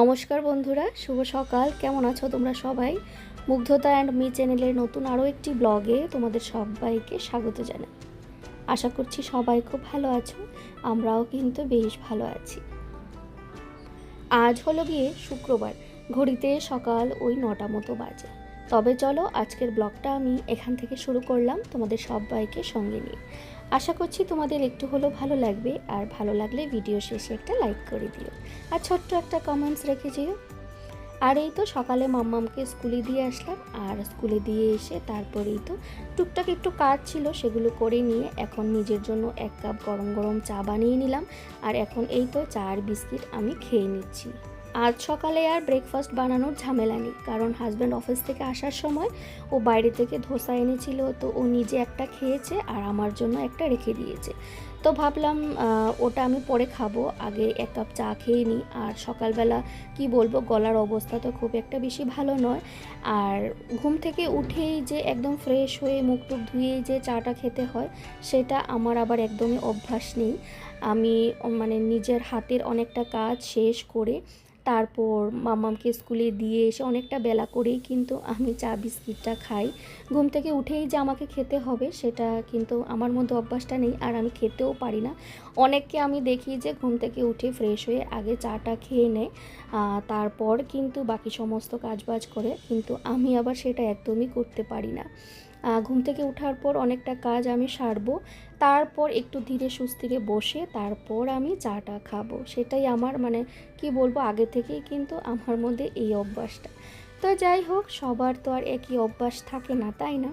নমস্কার বন্ধুরা, শুভ সকাল। কেমন আছো তোমরা সবাই? মুগ্ধতা অ্যান্ড মি চ্যানেলের নতুন আরও একটি ব্লগে তোমাদের সবাইকে স্বাগত জানাই। আশা করছি সবাই খুব ভালো আছো, আমরাও কিন্তু বেশ ভালো আছি। আজ হলো গিয়ে শুক্রবার, ঘড়িতে সকাল ওই নটা মতো বাজে। তবে চলো আজকের ব্লগটা আমি এখান থেকে শুরু করলাম তোমাদের সবাইকে সঙ্গে নিয়ে। আশা করছি তোমাদের একটু হলেও ভালো লাগবে, আর ভালো লাগলে ভিডিও শেষে একটা লাইক করে দিও। আর ছোট্ট একটা কমেন্টস রেখে যেও। আর এই তো সকালে মাম্মামকে স্কুলে দিয়ে আসলাম, আর স্কুলে দিয়ে এসে তারপরেই তো টুকটাক একটু কাজ ছিল, সেগুলো করে নিয়ে এখন নিজের জন্য এক কাপ গরম গরম চা বানিয়ে নিলাম, আর এখন এই তো চা আর বিস্কিট আমি খেয়ে নিচ্ছি। আজ সকালে আর ব্রেকফাস্ট বানানোর ঝামেলা নেই, কারণ হাজব্যান্ড অফিস থেকে আসার সময় ও বাইরে থেকে ধোসা এনেছিল, তো ও নিজে একটা খেয়েছে আর আমার জন্য একটা রেখে দিয়েছে। তো ভাবলাম ওটা আমি পরে খাব, আগে এক কাপ চা খেয়ে নিই। আর সকালবেলা কি বলব, গলার অবস্থা তো খুব একটা বেশি ভালো নয়। আর ঘুম থেকে উঠেই যে একদম ফ্রেশ হয়ে মুখ টুক ধুয়েই যে চাটা খেতে হয়, সেটা আমার আবার একদমই অভ্যাস নেই। আমি মানে নিজের হাতের অনেকটা কাজ শেষ করে তারপর মামামকে স্কুলে দিয়ে এসে অনেকটা বেলা করেই কিন্তু আমি চা বিস্কিটটা খাই। ঘুম থেকে উঠেই যে আমাকে খেতে হবে সেটা কিন্তু আমার মধ্যে অভ্যাসটা নেই আর আমি খেতেও পারি না। অনেককে আমি দেখি যে ঘুম থেকে উঠে ফ্রেশ হয়ে আগে চাটা খেয়ে নেয় তারপর কিন্তু বাকি সমস্ত কাজবাজ করে, কিন্তু আমি আবার সেটা একদমই করতে পারি না। ঘুম থেকে ওঠার পর অনেকটা কাজ আমি সারবো। তারপর একটু ধীরে সুস্থিরে বসে তারপর আমি চাটা খাব। সেটাই আমার মানে কি বলব, আগে থেকেই কিন্তু আমার মধ্যে এই অভ্যাসটা। তো যাই হোক, সবার তো আর একই অভ্যাস থাকে না, তাই না?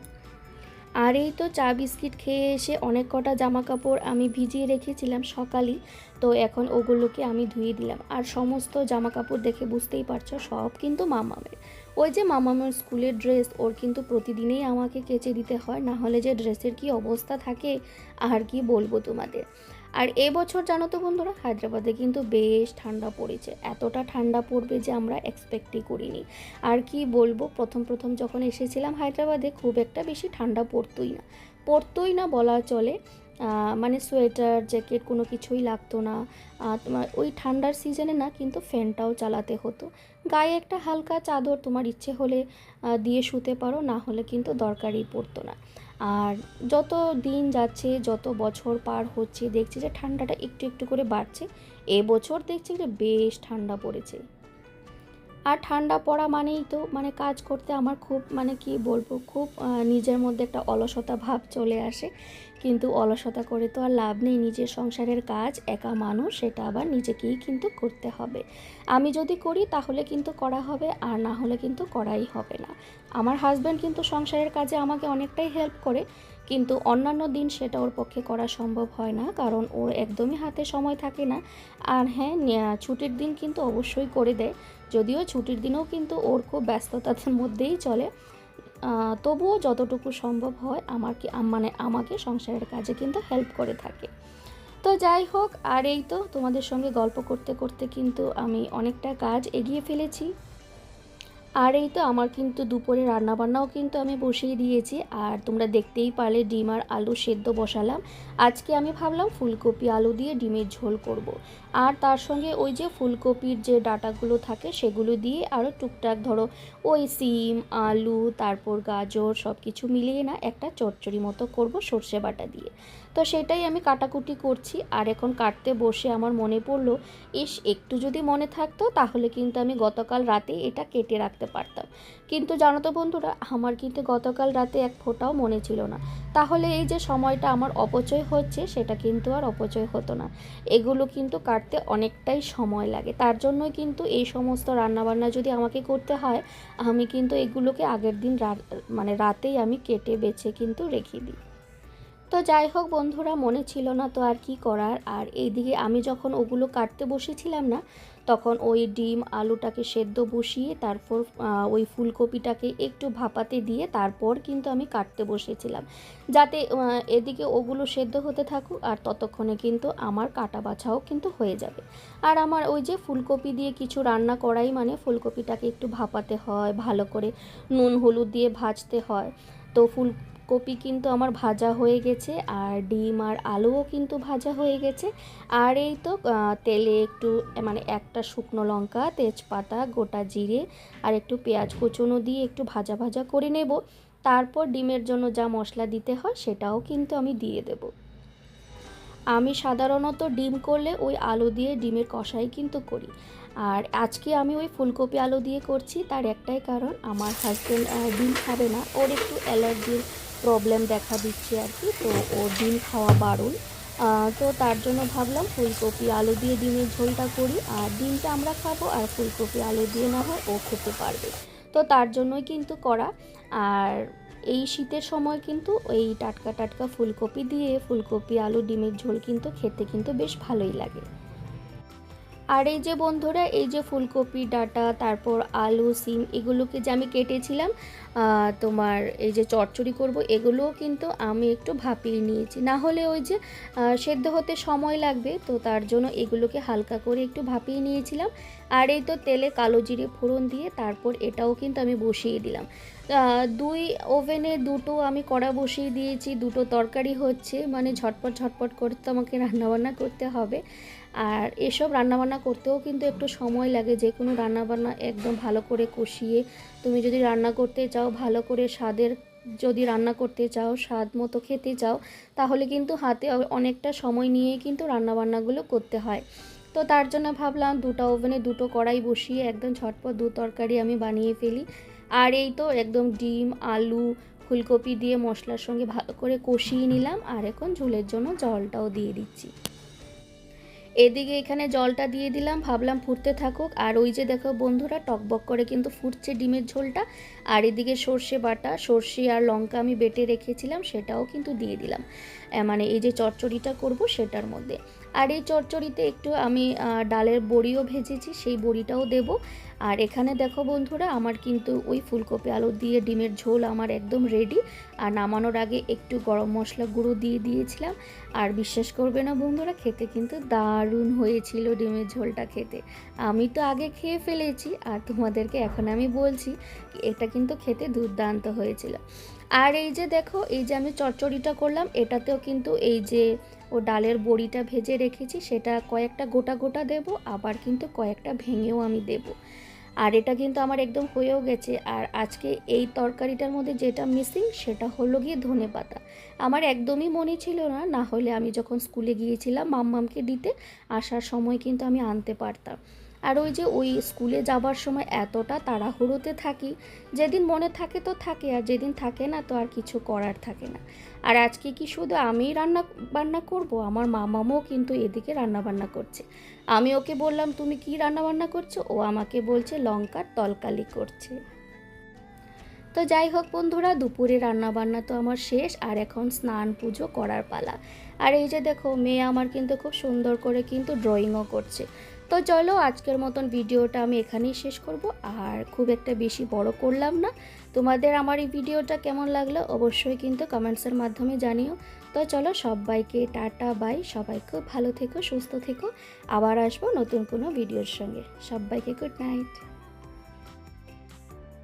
আর এই তো চা বিস্কিট খেয়ে এসে অনেক কটা জামা কাপড় আমি ভিজিয়ে রেখেছিলাম সকালই। তো এখন ওগুলোকে আমি ধুয়ে দিলাম। আর সমস্ত জামা কাপড় দেখে বুঝতেই পারছ, সব কিন্তু মামামের। ওই যে মামামের স্কুলের ড্রেস, ওর কিন্তু প্রতিদিনেই আমাকে কেচে দিতে হয়, না হলে যে ড্রেসের কি অবস্থা থাকে, আর কি বলব তোমাদের? আর এবছর জানো তো বন্ধুরা, হায়দ্রাবাদে কিন্তু বেশ ঠান্ডা পড়েছে, এতটা ঠান্ডা পড়বে যে আমরা এক্সপেক্টই করিনি। আর কি বলব, প্রথম প্রথম যখন এসেছিলাম হায়দ্রাবাদে, খুব একটা বেশি ঠান্ডা পড়তোই না। পড়তোই না বলা চলে মানে সোয়েটার, জ্যাকেট কোনো কিছুই লাগতো না। তোমার ওই ঠান্ডার সিজনে না কিন্তু ফ্যানটাও চালাতে হতো। গায়ে একটা হালকা চাদর তোমার ইচ্ছে হলে দিয়ে শুতে পারো, না হলে কিন্তু দরকারই পড়তো না। আর যত দিন যাচ্ছে, যত বছর পার হচ্ছে, দেখছি যে ঠান্ডাটা একটু একটু করে বাড়ছে। এবছর দেখছি যে বেশ ঠান্ডা পড়েছে। আর ঠান্ডা পড়া মানেই তো মানে কাজ করতে আমার খুব মানে কি বলব, খুব নিজের মধ্যে একটা অলসতা ভাব চলে আসে। কিন্তু অলসতা করে তো আর লাভ নেই নিজের সংসারের কাজ, একা মানুষ, সেটা আবার নিজেকেই কিন্তু করতে হবে। আমি যদি করি তাহলে কিন্তু করা হবে, আর না হলে কিন্তু করাই হবে না। আমার হাজব্যান্ড কিন্তু সংসারের কাজে আমাকে অনেকটাই হেল্প করে। কিন্তু অন্যান্য দিন সেটা ওর পক্ষে করা সম্ভব হয় না, কারণ ওর একদমই হাতে সময় থাকে না। আর হ্যাঁ ছুটির দিন কিন্তু অবশ্যই করে দেয়। যদিও ছুটির দিনেও কিন্তু ওর খুব ব্যস্ততার মধ্যেই চলে। তবুও যতটুকু সম্ভব হয় আমাকে আম- মানে আমাকে সংসারের কাজে কিন্তু হেল্প করে থাকে। তো যাই হোক, আর এই তো তোমাদের সঙ্গে গল্প করতে করতে কিন্তু আমি অনেকটা কাজ এগিয়ে ফেলেছি। আর এই তো আমার কিন্তু দুপুরে রান্নাবান্নাও কিন্তু আমি বসিয়ে দিয়েছি। আর তোমরা দেখতেই পারলে ডিম আর আলু সেদ্ধ বসালাম। আজকে আমি ভাবলাম ফুলকপি, আলু দিয়ে ডিমের ঝোল করব। আর তার সঙ্গে ওই যে ফুলকপির যে ডাটাগুলো থাকে সেগুলো দিয়ে আরও টুকটাক ধরো ওই সিম, আলু, তারপর গাজর সব কিছু মিলিয়ে না একটা চচ্চড়ি মতো করব সর্ষে বাটা দিয়ে। তো সেটাই আমি কাটাকুটি করছি। আর এখন কাটতে বসে আমার মনে পড়ল, ইস, একটু যদি মনে থাকতো তাহলে কিন্তু আমি গতকাল রাতে এটা কেটে রাখতে পারতাম। কিন্তু জানো তো বন্ধুরা, আমার কিন্তু গতকাল রাতে এক ফোঁটাও মনে ছিল না। তাহলে এই যে সময়টা আমার অপচয় হচ্ছে, সেটা কিন্তু আর অপচয় হতো না। এগুলো কিন্তু কাটতে অনেকটাই সময় লাগে। তার জন্যই কিন্তু এই সমস্ত রান্নাবান্না যদি আমাকে করতে হয়, আমি কিন্তু এগুলোকে আগের দিন মানে রাতেই আমি কেটে বেছে কিন্তু রেখে দিই। তো যাই হোক বন্ধুরা, মনে ছিল না তো আর কি করার। আর এইদিকে আমি যখন ওগুলো কাটতে বসেছিলাম না, তখন ওই ডিম, আলুটাকে সেদ্ধ বসিয়ে তারপর ওই ফুলকপিটাকে একটু ভাপাতে দিয়ে তারপর কিন্তু আমি কাটতে বসেছিলাম। যাতে এদিকে ওগুলো সেদ্ধ হতে থাকুক আর ততক্ষণে কিন্তু আমার কাটা বাছাও কিন্তু হয়ে যাবে। আর আমার ওই যে ফুলকপি দিয়ে কিছু রান্না করাই মানে ফুলকপিটাকে একটু ভাপাতে হয়, ভালো করে নুন, হলুদ দিয়ে ভাজতে হয়। তো ফুল কপি কিন্তু আমার ভাজা হয়ে গেছে, আর ডিম আর আলুও কিন্তু ভাজা হয়ে গেছে। আর এই তো তেলে একটু মানে একটা শুকনো লঙ্কা, তেজপাতা, গোটা জিরে, আর একটু পেঁয়াজ কুচুনো দিয়ে একটু ভাজা ভাজা করে নেব। তারপর ডিমের জন্য যা মশলা দিতে হয় সেটাও কিন্তু আমি দিয়ে দেব। আমি সাধারণত ডিম করলে ওই আলু দিয়ে ডিমের কষাই কিন্তু করি। আর আজকে আমি ওই ফুলকপি আলু দিয়ে করছি, তার একটাই কারণ আমার হাজব্যান্ড ডিম খাবে না। ওর একটু অ্যালার্জির প্রবলেম দেখা দিচ্ছে আর কি। তো ও ডিম খাওয়া বারণ। তো তার জন্য ভাবলাম ফুলকপি আলু দিয়ে ডিমের ঝোলটা করি। আর ডিমটা আমরা খাব আর ফুলকপি আলু দিয়ে না হয় ও খেতে পারবে। তো তার জন্যই কিন্তু করা। আর এই শীতের সময় কিন্তু এই টাটকা টাটকা ফুলকপি দিয়ে ফুলকপি আলু, ডিমের ঝোল কিন্তু খেতে কিন্তু বেশ ভালোই লাগে। আর এই যে বন্ধুরা, এই যে ফুলকপি, ডাটা, তারপর আলু, সিম, এগুলোকে যে আমি কেটেছিলাম তোমার এই যে চচ্চড়ি করব, এগুলোও কিন্তু আমি একটু ভাপিয়ে নিয়েছি। না হলে ওই যে সেদ্ধ হতে সময় লাগবে, তো তার জন্য এগুলোকে হালকা করে একটু ভাপিয়ে নিয়েছিলাম। আর এই তো তেলে কালো জিরে ফোড়ন দিয়ে তারপর এটাও কিন্তু আমি বসিয়ে দিলাম। দুই ওভেনে দুটো আমি কড়া বসিয়ে দিয়েছি, দুটো তরকারি হচ্ছে মানে ঝটপট ঝটপট করতে আমাকে রান্নাবান্না করতে হবে। আর এসব রান্নাবান্না করতেও কিন্তু একটু সময় লাগে, যে কোনো রান্নাবান্না একদম ভালো করে কষিয়ে, তুমি যদি রান্না করতে চাও, ভালো করে স্বাদের যদি রান্না করতে চাও, স্বাদ মতো খেতে চাও, তাহলে কিন্তু হাতে অনেকটা সময় নিয়ে কিন্তু রান্নাবান্নাগুলো করতে হয়। তো তার জন্য ভাবলাম দুটো ওভেনে দুটো কড়াই বসিয়ে একদম ঝটপট দু তরকারি আমি বানিয়ে ফেলি। আর এই তো একদম ডিম, আলু, ফুলকপি দিয়ে মশলার সঙ্গে ভালো করে কষিয়ে নিলাম আর এখন ঝোলের জন্য জলটাও দিয়ে দিচ্ছি। এদিকে এখানে জলটা দিয়ে দিলাম, ভাবলাম ফুটতে থাকুক। আর ওই যে দেখো বন্ধুরা, টকবক করে কিন্তু ফুটছে ডিমের ঝোলটা। আর এদিকে সর্ষে বাটা, সর্ষে আর লঙ্কা আমি বেটে রেখেছিলাম, সেটাও কিন্তু দিয়ে দিলাম। মানে এই যে চচ্চড়িটা করব সেটার মধ্যে। আর এই চচ্চড়িতে একটু আমি ডালের বড়িও ভেজেছি, সেই বড়িটাও দেব। আর এখানে দেখো বন্ধুরা, আমার কিন্তু ওই ফুলকপি আলু দিয়ে ডিমের ঝোল আমার একদম রেডি আর নামানোর আগে একটু গরম মশলা গুঁড়ো দিয়ে দিয়েছিলাম। আর বিশ্বাস করবে না বন্ধুরা, খেতে কিন্তু দারুণ হয়েছিল ডিমের ঝোলটা খেতে। আমি তো আগে খেয়ে ফেলেছি, আর তোমাদেরকে এখন আমি বলছি, এটা কিন্তু খেতে দুর্দান্ত হয়েছিল। আর এই যে দেখো, এই যে আমি চচ্চড়িটা করলাম, এটাতেও কিন্তু এই যে ও ডালের বড়িটা ভেজে রেখেছি, সেটা কয়েকটা গোটা গোটা দেব, আবার কিন্তু কয়েকটা ভেঙেও আমি দেব। আর এটা কিন্তু আমার একদম হয়েও গেছে। আর আজকে এই তরকারিটার মধ্যে যেটা মিসিং সেটা হলো গিয়ে ধনে পাতা। আমার একদমই মনে ছিল না না হলে আমি যখন স্কুলে গিয়েছিলাম মাম্মামকে দিতে, আসার সময় কিন্তু আমি আনতে পারতাম। আর ওই যে ওই স্কুলে যাবার সময় এতটা তাড়াহুড়োতে থাকি, যেদিন মনে থাকে তো থাকে আর যেদিন থাকে না তো আর কিছু করার থাকে না। আর আজকে কি শুধু আমিই রান্না, বান্না করব? আমার মামামও কিন্তু এদিকে রান্না বান্না করছে। আমি ওকে বললাম, তুমি কি রান্না বান্না করছ? ও আমাকে বলছে, লঙ্কার তলকালি করছে। তো যাই হোক বন্ধুরা, দুপুরে রান্না বান্না তো আমার শেষ, আর এখন স্নান পুজো করার পালা। আর এই যে দেখো, মেয়ে আমার কিন্তু খুব সুন্দর করে কিন্তু ড্রয়িংও করছে। তো চলো আজকের মতন ভিডিওটা আমি এখানেই শেষ করব। আর খুব একটা বেশি বড় করলাম না। তোমাদের আমার এই ভিডিওটা কেমন লাগল অবশ্যই কিন্তু কমেন্টসের মাধ্যমে জানিও। তো চলো সবাইকে টাটা, বাই। সবাই খুব ভালো থেকো, সুস্থ থেকো। আবার আসব নতুন কোনো ভিডিওর সঙ্গে। সবাইকে গুড নাইট।